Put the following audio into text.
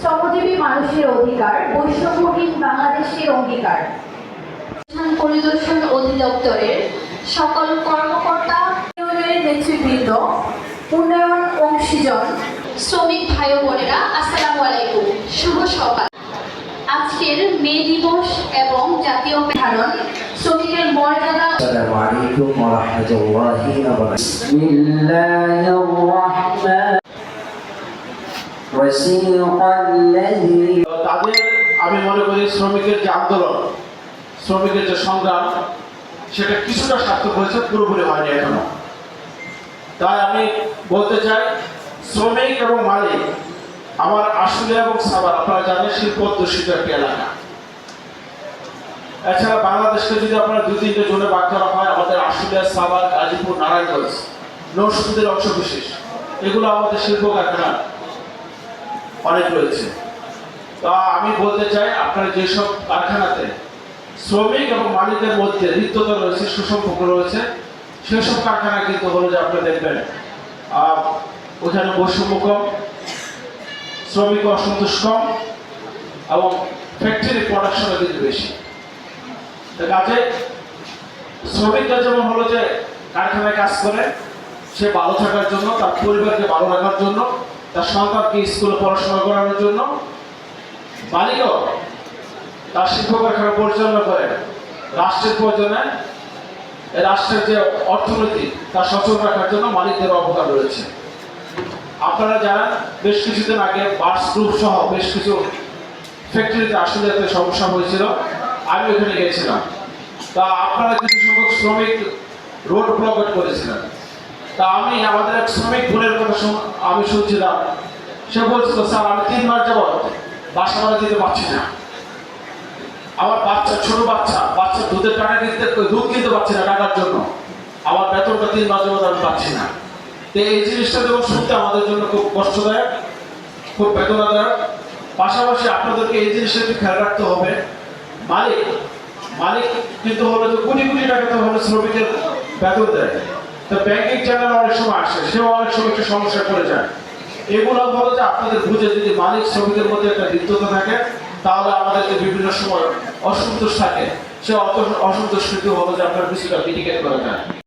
শ্রমজীবী মানুষের অধিকার, বৈষম্যহীন বাংলাদেশের অঙ্গীকার। পরিদর্শন অধিদপ্তরের সকল কর্মকর্তা নেতৃবৃন্দ, উন্নয়ন অংশীজন, শ্রমিক ভাই বোনেরা, আসসালামু আলাইকুম। শুভ সকাল। আজকের মে দিবস এবং জাতীয় ধারণ মর্যাদা। তাদের আমি মনে করি শ্রমিকের যে আন্দোলন শ্রমিকের যে সংগ্রাম সেটা কিছুটা সার্থক হয়েছে পুরোপুরি হয়নি এখনও। তাই আমি বলতে চাই শ্রমিক এবং মালিক আমার আশুলিয়া এবং সাভার আপনারা জানেন শিল্প অধ্যুষিত একটি এলাকা। এছাড়া বাংলাদেশকে যদি আপনারা দুই তিনটে জোনে ভাগ করা হয়, আমাদের আশুলিয়া সাভার গাজীপুর, নারায়ণগঞ্জ নৌসুদের অংশ বিশেষ। এগুলো আমাদের শিল্প কারখানা অনেক রয়েছে। তা আমি বলতে চাই, আপনারা যেসব কারখানাতে শ্রমিক এবং মালিকের মধ্যে রিক্ততা রয়েছে সুসম্পর্ক রয়েছে, সেসব কারখানা কিন্তু হলো যে আপনি দেখবেন ওখানে বৈষম্য কম শ্রমিক অসন্তোষ কম এবং ফ্যাক্টরি প্রোডাকশনও কিন্তু বেশি। কাজে শ্রমিকরা যেমন হলো যে কারখানায় কাজ করে, সে ভালো থাকার জন্য, তার পরিবারকে ভালো রাখার জন্য, তার সন্তানকে স্কুলে পড়াশোনা করানোর জন্য, মালিকও তার শিল্প কারখানা পরিচালনা করে। রাষ্ট্রের প্রয়োজনে রাষ্ট্রের যে অর্থনীতি, তা সচল রাখার জন্য মালিকদের অবদান রয়েছে। আপনারা যারা বেশ কিছুদিন আগে বার্স গ্রুপ সহ বেশ কিছু ফ্যাক্টরিতে আসলে একটা সমস্যা হয়েছিল, আমি ওখানে গিয়েছিলাম তা আপনারা কিছু সংখ্যক শ্রমিক রোড ব্লকেট করেছিলেন, তা আমি, আমাদের এক শ্রমিক বোনের কথা আমি শুনছিলাম। সে বলছিল, স্যার, আমি তিন মাস যাবৎ বাসা ভাড়া দিতে পারছি না। আমার বাচ্চা, ছোট বাচ্চা বাচ্চা দুধের টাকা কিনতে, দুধ কিনতে পারছি না টাকার জন্য। আমার বেতনটা তিন মাস যাবৎ আমি পাচ্ছি না। এই জিনিসটা যখন শুনতে আমাদের জন্য খুব কষ্টদায়ক, খুব বেদনাদায়ক। পাশাপাশি আপনাদেরকে এই জিনিসটা একটু খেয়াল রাখতে হবে। মালিক মালিক কিন্তু হলো যে কোটি কোটি টাকা তো শ্রমিকের বেতন দেয়। তো ব্যাংকিং চ্যানেল অনেক সময় আসে, সেও অনেক সময় একটু সমস্যা করে যায়। এগুলো হলো যে আপনাদের বুঝে যদি মালিক শ্রমিকের মধ্যে একটা লিপ্ততা থাকে, তাহলে আমাদের বিভিন্ন সময় অসন্তোষ থাকে। সে অসন্তোষ কিন্তু হলো যে আপনার কিছুটা মিটিগেট করা যায়